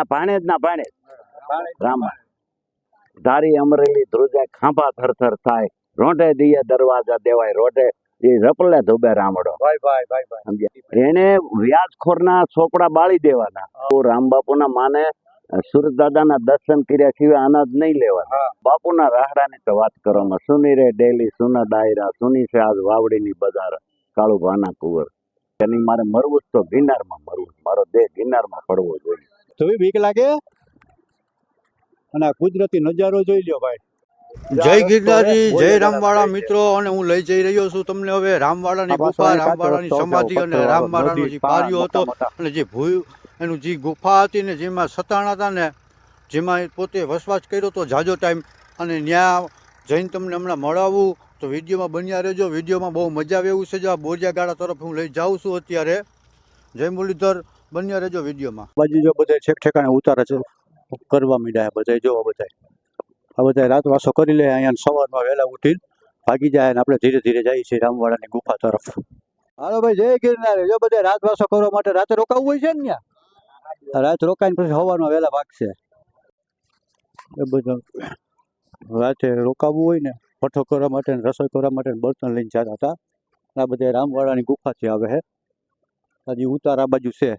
આના ભાણે જ ના ભાણે જ. ધારી અમરેલી ધ્રુજે ખાંભા થરથર થાય. રોઢે દિયે દરવાજા દેવાય રોઢે એ રપલે ધોબે રામડો. ભાઈ ભાઈ ભાઈ ભાઈ. સમજ્યા? એને વ્યાજખોરના છોકરા બાળી દેવાના. રામ બાપુના માને સુરત દાદાના દર્શન કર્યા સિવાય અનાજ નહીં લેવાના. બાપુના રાહડાની તો વાત કરવામાં. સુની રે ડેલી સુના ડાયરા સુની છે આજ વાવડીની બજાર કાળુ ભાના કુંવર. એની મારે મરવું જ તો ગિરનારમાં મરવું મારો દેહ ગિરનારમાં પડવો જોઈએ. તો બીક લાગે? અને આ કુદરતી નજારો જોઈ લ્યો ભાઈ. જય ગિરનારી જય રામવાળા મિત્રો અને હું લઈ જઈ રહ્યો છું તમને હવે રામવાળાની ગુફા રામવાળાની સમાધિ અને રામવાળાનો જે પાર્યો હતો અને જે ભૂ એનું જે ગુફા હતી ને જેમાં સતાણા હતા ને જેમાં પોતે વસવાસ કર્યો હતો જાજો ટાઈમ અને ત્યાં જઈને તમને હમણાં મળાવું તો વિડીયોમાં બન્યા રહેજો. વિડીયોમાં બહુ મજા આવે એવું છે. જો આ બોરિયા ગાળા તરફ હું લઈ જાઉં છું અત્યારે. જય મુરલીધર. બન્યા રહેજો વિડીયોમાં. બાજુ જો બધા છેક ઠેકાણે ઉતારે છે કરવા મીડ્યા બધા જોવા બધા આ બધા રાતવાસો કરી લે અહીંયા સવારમાં વહેલા ઉઠીને ભાગી જાય અને આપણે ધીરે ધીરે જઈએ છીએ રામવાડાની ગુફા તરફ. હાલો ભાઈ જય ગિરનારે. જો બધા રાતવાસો કરવા માટે રાતે રોકાવું હોય છે ને ત્યાં રાત રોકાઈને પછી સવારમાં વહેલા ભાગશે. એ બધું રાતે રોકાવું હોય ને પઠો કરવા માટે ને રસોઈ કરવા માટે બર્તન લઈને જતા હતા. આ બધા રામવાડાની ગુફાથી આવે છે હજી ઉતાર આ બાજુ છે.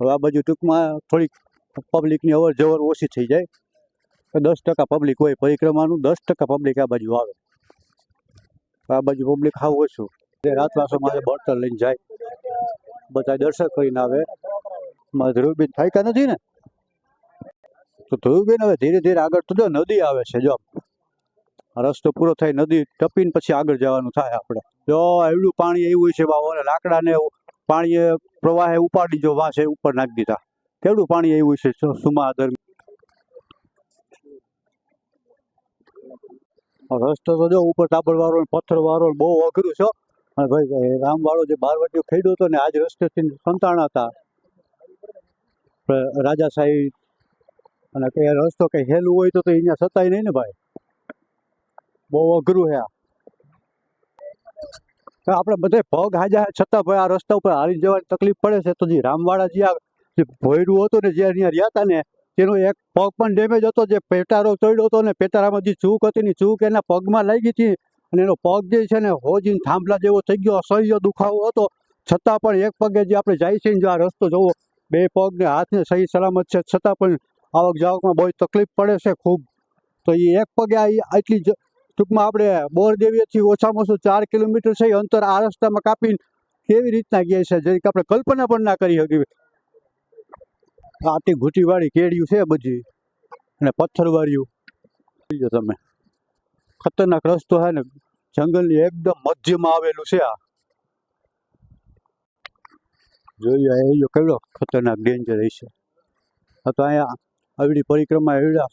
હવે આ બાજુ ટૂંકમાં થોડીક પબ્લિકની અવર જવર ઓછી થઈ જાય. દસ ટકા પબ્લિક હોય પરિક્રમાનું, દસ ટકા પબ્લિક આ બાજુ આવે. આ બાજુ પબ્લિક હાવ ઓછું. તે રાતવાસોમાં બર્તન લઈને જાય. બધા દર્શન કરીને આવે. મારે ધ્રુવબેન થાયકા નથી ને? તો ધ્રુવબેન હવે ધીરે ધીરે આગળ તો જો નદી આવે છે જો રસ્તો પૂરો થાય, નદી ટપીને પછી આગળ જવાનું થાય આપણે. જો એવડું પાણી એવું છે બાબા લાકડાને પાણીએ પ્રવાહે ઉપાડી જો વાંસે ઉપર નાખી દીધા. કેવડું પાણી આવ્યું છે? સુમા દરમિયાન? રસ્તો તો જો ઉપર ટાબર વાળો પથ્થર વાળો બહુ અઘરું છે અને ભાઈ રામ વાળો જે બારવટીઓ ખેડ્યો હતો ને, આજ રસ્તેથી સંતાણા હતા. રાજા સાહેબ અને કઈ રસ્તો કઈ હેલું હોય તો અહીંયા સતાય નહીં ને ભાઈ. બહુ અઘરું હે આ. આપણે બધે પગ હાજા છતાં ભાઈ આ રસ્તા ઉપર હાલી જવાની તકલીફ પડે છે. તો જે રામવાડા જે આ જે ભોયરું હતું ને જે અહીંયા રહ્યા હતા ને, તેનો એક પગ પણ ડેમેજ હતો. જે પેટારો ચડ્યો હતો ને, પેટારામાં જે ચૂક હતી ને ચૂક એના પગમાં લાગી હતી અને એનો પગ જે છે ને, હોજીને થાંભલા જેવો થઈ ગયો, અસહ્ય દુખાવો હતો. છતાં પણ એક પગે જે આપણે જાય છે જો આ રસ્તો જોવો, બે પગને હાથને સહી સલામત છે. છતાં પણ આવક જાવકમાં બહુ તકલીફ પડે છે ખૂબ. તો એ એક પગે આ આટલી ટૂંકમાં આપણે બોરદેવીથી ઓછામાં ઓછું ચાર કિલોમીટર છે અંતર આ રસ્તામાં કાપીને કેવી રીતના ગયા છે, જે આપણે કલ્પના પણ ના કરી શકીએ. આટી ઘૂંટીવાળી કેડિયું છે બધી, અને પથ્થરવાળીયું તમે. ખતરનાક રસ્તો છે ને, જંગલની એકદમ મધ્યમાં આવેલું છે આ. જોઈએ એ કેવડો ખતરનાક ડેન્જર હશે તો અહીંયા આવડી પરિક્રમા એવડા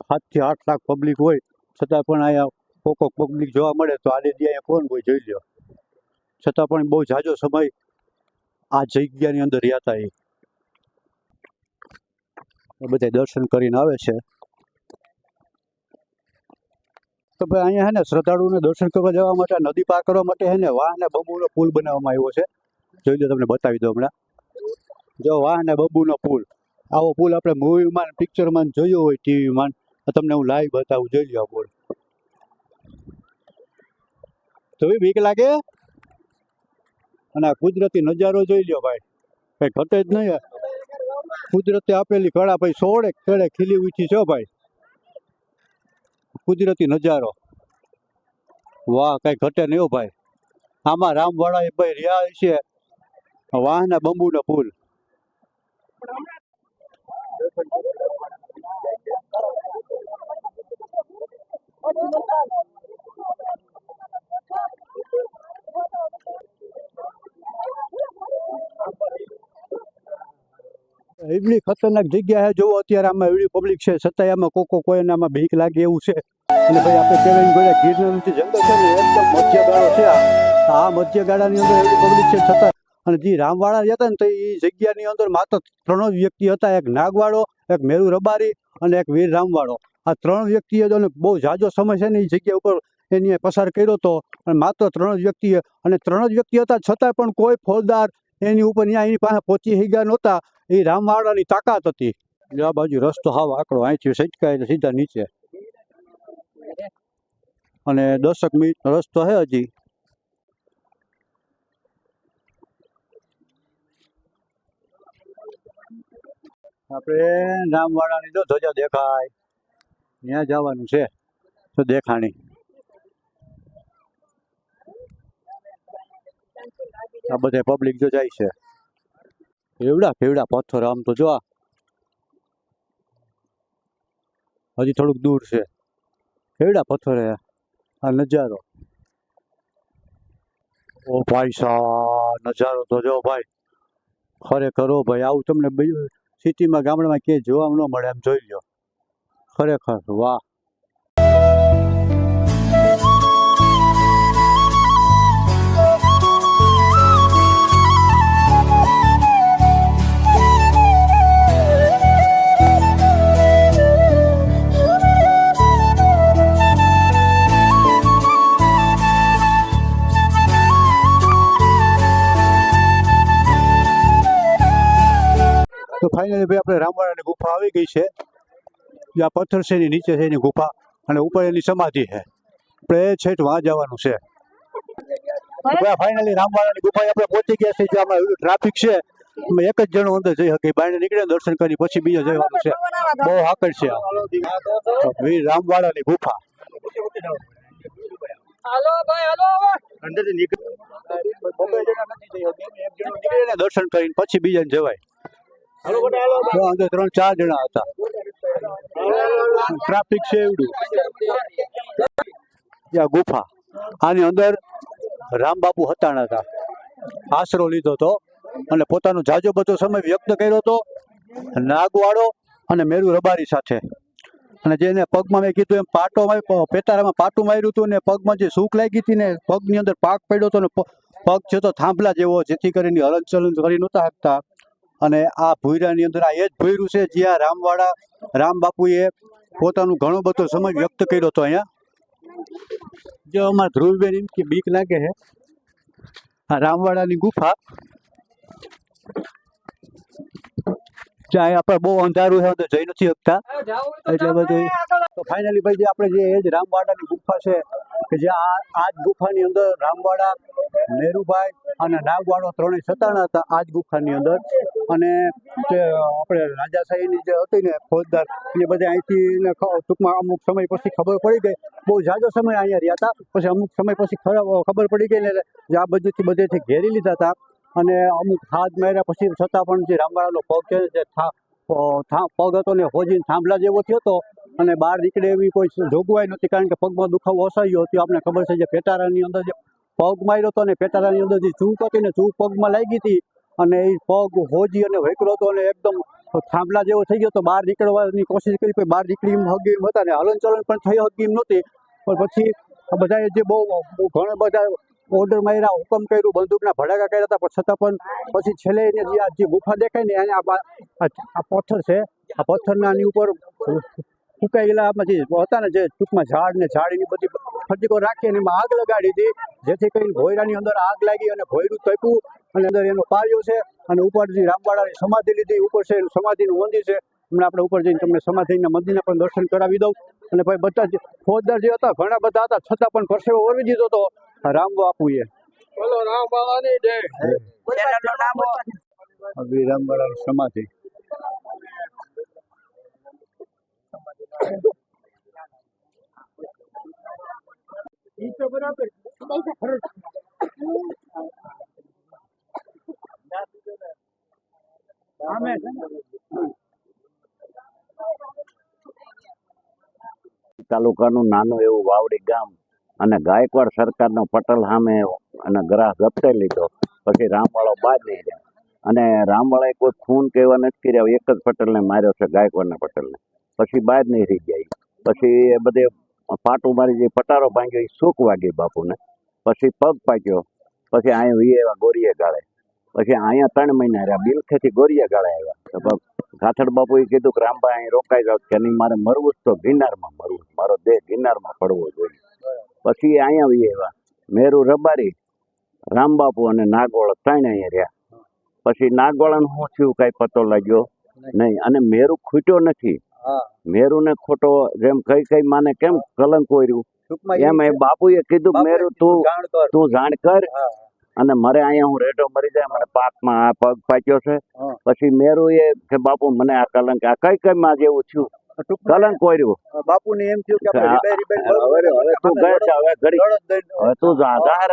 સાતથી આઠ લાખ પબ્લિક હોય, છતાં પણ અહીંયા કોકો પબ્લિક જોવા મળે તો આડે દી કોણ કોઈ જોઈ લ્યો. છતાં પણ બહુ ઝાઝો સમય આ જગ્યાની અંદર રહ્યા હતા એ. બધા દર્શન કરીને આવે છે. તો ભાઈ અહીંયા હે ને શ્રદ્ધાળુઓને દર્શન કરવા જવા માટે, નદી પાર કરવા માટે હે ને વાહ ને બબુનો પુલ બનાવવામાં આવ્યો છે. જોઈ લો તમને બતાવી દો હમણાં. જો વાહ ને બબુનો પુલ. આવો પુલ આપણે મૂવીમાં પિક્ચરમાં જોયો હોય ટીવીમાં તમને હું લાઈવ બતાવું. જોઈ લો આ પુલ. એ બીક લાગે? અને આ કુદરતી નજારો જોઈ લ્યો ભાઈ. કઈ ઘટે જ નહીં. કુદરતે આપેલી કળા ભાઈ સોળે ખેડે ખીલી ઉઠી છે ભાઈ. કુદરતી નજારો. વાહ, કઈ ઘટે નહીં ભાઈ. આમાં રામવાળા એ ભાઈ રહ્યા છે વાહના બંબુનો પુલ. એવડી ખતરનાક જગ્યા છે. અત્યારે આમાં એવડી પબ્લિક છે. છતાંય આમાં કોકો કોઈને આમાં બીક લાગે એવું છે. અને ભાઈ આપણે કહેવાય ગયા ગીરનું જે જંગલ છે ને, એકદમ મધ્યગાળો છે આ. મધ્યગાળાની મધ્ય ગાળાની અંદર એવડી પબ્લિક છે. છતાં અને જે રામવાળા હતા ને, તો એ જગ્યાની અંદર માત્ર ત્રણ જ વ્યક્તિ હતા. એક નાગવાળો, એક મેરુ રબારી અને એક વીર રામવાળો. આ ત્રણ વ્યક્તિએ જો બહુ ઝાઝો સમય છે ને એ જગ્યા ઉપર એની પસાર કર્યો હતો અને માત્ર ત્રણ જ વ્યક્તિએ અને ત્રણ જ વ્યક્તિ હતા છતાં પણ કોઈ ફોજદાર એની ઉપર ત્યાં એની પાસે પહોંચી ગયા નહોતા. એ રામવાળાની તાકાત હતી. આ બાજુ રસ્તો હાવ આકડો, અહીંથી એટલે સીધા નીચે. અને દસક મિનિટનો રસ્તો છે હજી. આપણે રામવાડાની તો ધજા દેખાય. ત્યાં જવાનું છે. તો દેખાણી. આ બધા પબ્લિક જો જાય છે. એવડા કેવડા પથ્થર આમ તો જો હજી થોડુંક દૂર છે. કેવડા પથ્થર હે આ નજારો. ઓ ભાઈ સાહેબ, નજારો તો જો ભાઈ. ખરેખર ઓ ભાઈ, આવું તમને સિટીમાં ગામડામાં ક્યાંય જોવા ન મળે એમ જોઈ લો ખરેખર, વાહ. તો ફાઇનલી ભાઈ આપણે રામવાડાની ગુફા આવી ગઈ છે. જે આ પથ્થર છે એની નીચે છે એની ગુફા અને ઉપર એની સમાધિ છે. આપણે છેઠ વાં જવાનું છે. ફાઇનલી રામવાડાની ગુફા આપણે પહોંચી ગયા છે જે આમાં ટ્રાફિક છે. અમે એક જ જણો અંદર જઈ શકે બાઈને નીકળે દર્શન કરી પછી બીજા જવાનું છે. બહુ હાકડ છે. વીર રામવાડાની ગુફા. હાલો ભાઈ હાલો. અંદરથી નીકળ દર્શન કરીને પછી બીજાને જવાય. અંદર ત્રણ, ચાર જણા હતા. ટ્રાફિક છે એવડું. ત્યાં ગુફા. આની અંદર રામબાપુ હતાણા હતા. આશરો લીધો હતો અને પોતાનો જાજો બધો સમય વ્યક્ત કર્યો હતો. નાગવાડો અને મેરુ રબારી સાથે. અને જેને પગમાં મેં કીધું એમ પાટો પેટારામાં પાટું માર્યું હતું ને પગમાં જે સૂક લાગી હતી ને પગની અંદર પાક પડ્યો હતો ને પગ છે તો થાંભલા જેવો, જેથી કરીને હલનચલન કરી નહોતા શકતા. અને આ ભૂયરાની અંદર આ એ જ ભૂયરું છે જ્યાં રામવાડા, રામ બાપુએ પોતાનું ઘણો બધો સમય વ્યક્ત કર્યો હતો અહીંયા. જો અમારા ધ્રુવબેન એમ કે બીક લાગે છે આ રામવાડાની ગુફા. જ્યાં આપણે બહુ અંધારું છે તો જઈ નથી શકતા. એટલે બધું તો ફાઇનલી ભાઈ આપણે જે એ જ રામવાડાની ગુફા છે, કે જે આ આ જ ગુફાની અંદર રામવાડા નેરુભાઈ અને નાગવાડો ત્રણેય સતાણા હતા આજ ગુફાની અંદર. અને જે આપણે રાજાશાહીની જે હતી ને ફોજદાર, એ બધા અહીંથી ટૂંકમાં અમુક સમય પછી ખબર પડી ગઈ. બહુ જાજો સમય અહીંયા રહ્યા હતા. પછી અમુક સમય પછી ખબર પડી ગઈ ને આ બધુંથી બધેથી ઘેરી લીધા હતા. અને અમુક હાથ માર્યા પછી છતાં પણ જે રામવાળાનો પગ છે જે પગ હતો ને હોજીને થાંભલા જેવો થયો હતો. અને બહાર નીકળે એવી કોઈ જોગવાઈ નહોતી કારણ કે પગમાં દુખાવો અસહ્ય હતો. આપણે ખબર છે જે પેટારાની અંદર જે પગ માર્યો હતો ને પેટાળાની અંદર જે ચૂક હતી ને ચૂક પગમાં લાગી હતી અને એ પગ હોજી અને વેકરો હતો અને એકદમ થાંભલા જેવો થઈ ગયો તો બહાર નીકળવાની કોશિશ કરી, પણ બહાર નીકળી એમ હગી એમ હતા ને હલનચલન પણ થઈ હગી એમ નહોતી. પણ પછી બધાએ જે બહુ ઘણા બધા ઓર્ડર માર્યા, હુકમ કર્યું, બંદૂકના ભડાકા કર્યા હતા. પણ છતાં પણ પછી છેલ્લે એને જે આ જે ગુફા દેખાય ને આ આ પથ્થર છે, આ પથ્થરના આની ઉપર ફૂંકાયેલા આમાં જે હતા ને જે ટૂંકમાં ઝાડ ને ઝાડની બધી ફરજીકો રાખી અને એમાં આગ લગાડી હતી. જેથી કરીને ભોયરાની અંદર આગ લાગી અને ભોયરું તપ્યું અને અંદર એનો પાયો છે અને ઉપરથી રામવાડાની સમાધિ લીધી. ઉપર છે સમાધિનું મંદિર છે. હમણાં આપણે ઉપર જઈને તમને સમાધિના મંદિરના પણ દર્શન કરાવી દઉં. અને ભાઈ બધા જે ફોજદાર જે હતા ઘણા બધા હતા છતાં પણ પરસેવો ઓરવી દીધો હતો રામ બાપુએ. બોલો રામ બાબાની જય. અભી રામવાડાની સમાધિ. તાલુકાનું નાનું એવું વાવડી ગામ અને ગાયકવાડ સરકારનો પટલ સામે અને ગ્રાહ જપ્તે લીધો. પછી રામવાળો બાદ નહીં જાય અને રામવાળાએ કોઈ ખૂન કહેવા નથી કર્યા. એક જ પટેલને માર્યો છે ગાયકવાડના પટેલને. પછી બાદ નહીં રહી જાય પછી એ બધે પાટું મારી જે પટારો ભાંગ્યો એ શોક વાગી બાપુને. પછી પગ પાક્યો. પછી અહીંયા વી એવા ગોરીએ ગાળે. પછી અહીંયા ત્રણ મહિના રહ્યા. બિલખેથી ગોરીએ ગાળે આવ્યા. ગાથડ બાપુએ કીધું કે રામભાઈ અહીં રોકાઈ જાવ કે નહીં મારે મરવું જ તો ગિરનારમાં મરવું મારો દેહ ગિરનારમાં પડવો જોઈએ. પછી અહીંયા વી એવા મેરુ રબારી રામબાપુ અને નાગોળ ત્રણ અહીંયા રહ્યા. પછી નાગવાળાનું શું થયું કાંઈ પતો લાગ્યો? નહીં. અને મેરુ ખૂટ્યો નથી. મેરુ ને ખોટો જેમ કઈ કઈ માને કેમ કલંક ટૂંકમાં એમ એ બાપુએ કીધું મેરુ તું તું જાણ કર અને મારે અહીંયા હું રેડો મરી જાય મને પાકમાં આ પગ પાક્યો છે. પછી મેરુ એ કે બાપુ મને આ કલંક આ કઈ કઈ માં જેવું થયું? કલંક કોર્યું બાપુ ને એમ થયું કે હવે તું ગયો હવે ઘડી હવે તું જાહેર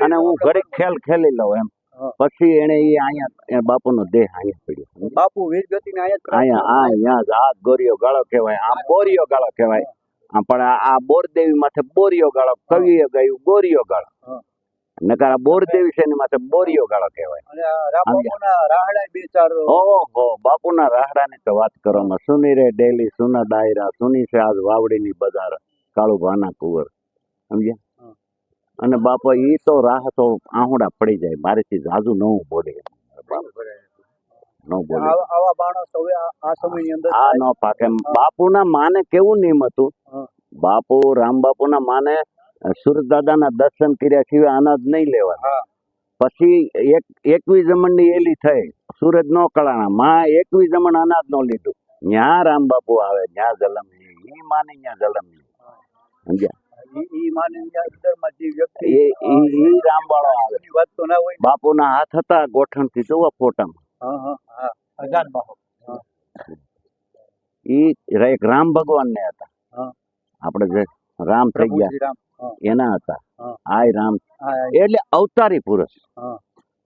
અને હું ઘડી ખેલ ખેલી લઉં એમ. પછી એને એ અહીંયા બાપુનો દેહ અહીંયા પડ્યો. બાપુ વીર ગતિને અહીંયા અહીંયા જ ગોરિયો ગાળો કહેવાય આમ બોરિયો ગાળો કહેવાય. પણ આ બોરદેવી માથે બોરિયો ગાળો કવિએ ગાયું બોરિયો ગાળો. નકાર બોરદેવી છે એની માથે બોરિયો ગાળો કહેવાય. ઓહો આ રામબાપુના રાહડા બાપુના રાહડાની તો વાત કરવામાં સુની રે ડેલી સુના ડાયરા સુની છે આજ વાવડીની બજાર કાળુ ભાના કુંવર. સમજ્યા. અને બાપા એ તો રાહ તો આહુડા પડી જાય. મારેથી જાજુ ન બોલે. ન ન બાપુના માને કેવું નિયમ હતું? બાપુ રામ બાપુના માને સુરત દાદાના દર્શન કર્યા સિવાય અનાજ નહીં લેવા પછી એક એકવીસ જમણની એલી થઈ. સુરત નો કળાણા માં એકવીસ જમણ અનાજ નો લીધું. ન્યા રામ બાપુ આવે ન્યા જલમ એ માને ન્યા જલમ સમજ્યા? બાપુના હાથ હતા ગોઠણથી જોવા ફોટામાં. ઈ એક રામ ભગવાન ને હતા. આપડે આપણે જે રામ થઈ ગયા એના હતા. આ રામ. એટલે અવતારી પુરુષ.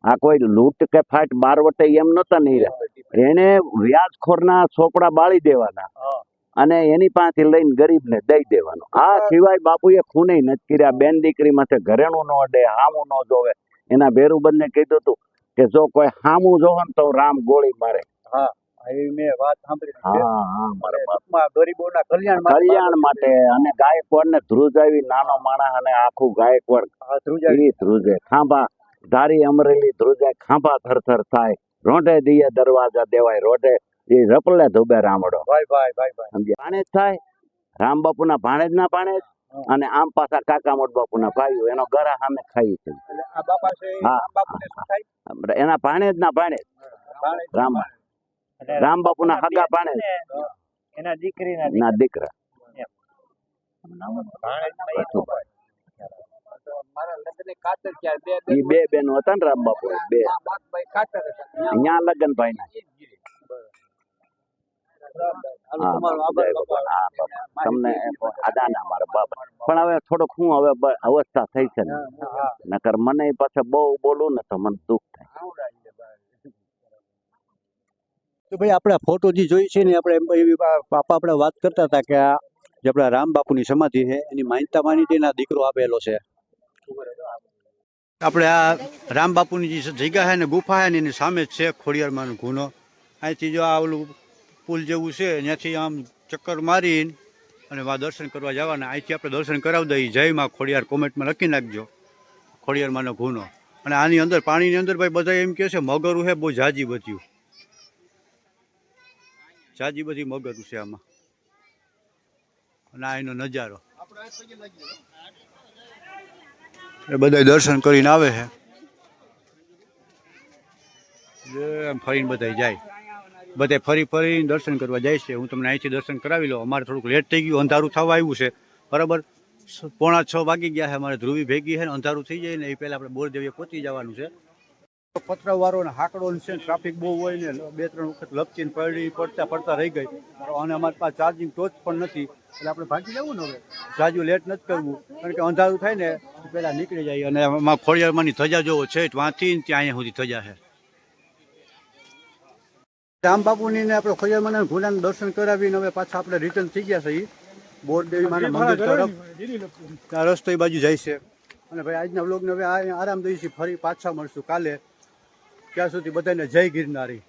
આ કોઈ લૂંટ કે ફાટ બારવટે એમ નતા નહીં એને વ્યાજખોરના ચોપડા બાળી દેવાના. અને એની પાસેથી લઈને ગરીબને દઈ દેવાનું. આ સિવાય બાપુએ ખૂને નથી કર્યા. બેન દીકરી માથે ઘરેણું ન અડે હામું ન જોવે. એના ભેરુબંધને કીધું હતું કે જો કોઈ હામું જોવે ને તો રામ ગોળી મારે. એવી મેં વાત સાંભળી હા હા મારા બાપમાં ગરીબોના કલ્યાણ કલ્યાણ માટે અને ગાયકવાડ ને ધ્રુજાવી નાનો માણસ અને આખું ગાયકવાડ. ધ્રુજાવી. ધ્રુજે. ખાંભા ધારી અમરેલી ધ્રુજે ખાંભા થરથર થાય. રોંઢે દિયે દરવાજા દેવાય રોઢે એ રપલે ધોબે રામડો. ભાઈ ભાઈ ભાઈ ભાઈ. સમજ્યા? જ થાય. રામ બાપુના જ ના ભાણેજ અને આમ પાછા કાકા મોટ બાપુના ભાઈ એનો ગરા સામે ખાઈ છે. બાપા હા. એના ભાણેજ ના ભાણેજ. ભાણેજ. રામ. રામ બાપુના હગા ભાણે એના દીકરીના ના દીકરા. બે બેનો હતા ને રામ બાપુ બે. અહીંયા લગ્ન ભાઈ ના હાલો, હા, તમારો બાપુ, આભાર જય બાપા. બાપા. હા, બાપા. તમને આદાના મારા બાપા. પણ હવે થોડોક હું હવે અવસ્થા થઈ છે ને. નકર મને પાછા બહુ બોલું ને તો મને દુઃખ થાય. તો ભાઈ આપણે ફોટો જે જોઈ છે ને આપણે એમ એવી પાપા આપણે વાત કરતા હતા કે આ જે આપણા રામ બાપુની સમાધિ છે એની માન્યતા માની તેના દીકરો આપેલો છે. આપણે આ રામ બાપુની જે જગ્યા છે ને ગુફા છે ને એની સામે જ છે ખોડિયારમાં ગુનો અહીંથી જો આ ઓલું પુલ જેવું છે ત્યાંથી આમ ચક્કર મારીને અને મા દર્શન કરવા જવાના. અહીંથી આપણે દર્શન કરાવી દઈએ. જય માં ખોડિયાર કોમેન્ટમાં લખી નાખજો. ખોડિયારમાંનો ગુનો. અને આની અંદર, પાણીની અંદર ભાઈ બધા એમ કહે છે, મગરું છે બહુ જાજી બધ્યું. જાજી બધી મગરું છે આમાં. અને આ નજારો. એ બધા દર્શન કરીને આવે છે ફરીને બધા જાય. બધા ફરી ફરીને દર્શન કરવા જાય છે. હું તમને અહીંથી દર્શન કરાવી લઉં. અમારે થોડુંક લેટ થઈ ગયું, અંધારું થવા આવ્યું છે. બરાબર? પોણા છ વાગી ગયા છે. અમારે ધ્રુવી ભેગી છે ને અંધારું થઈ જાય ને એ પહેલાં આપણે બોરદેવીએ પહોંચી જવાનું છે. પથરાવાળો ને હાકડો છે ટ્રાફિક બહુ હોય ને, બે ત્રણ વખત લપચીને પડી પડતા પડતા રહી ગઈ. અને અમારી પાસે ચાર્જિંગ ટોચ પણ નથી. એટલે આપણે ભાગી જવું ને હવે? જાજુ લેટ નથી કરવું. કારણ કે અંધારું થાય ને પહેલાં નીકળી જાય. અને આમાં ખોડિયારમાંની ધજા જોવો છે ત્યાંથી ત્યાં અહીંયા સુધી ધજા છે. રામ બાપુની ને આપણે ખોડિયારમાંના ઘોડાનું દર્શન કરાવીને હવે પાછા આપણે રિટર્ન થઈ ગયા છે ઈ. બોરદેવી માના મંદિર તરફ. આ રસ્તો એ બાજુ જાય છે. અને ભાઈ આજના વ્લોગને હવે આ- આરામ દઈશું ફરી પાછા મળશું કાલે. ત્યાં સુધી બધાને જય ગિરનારી.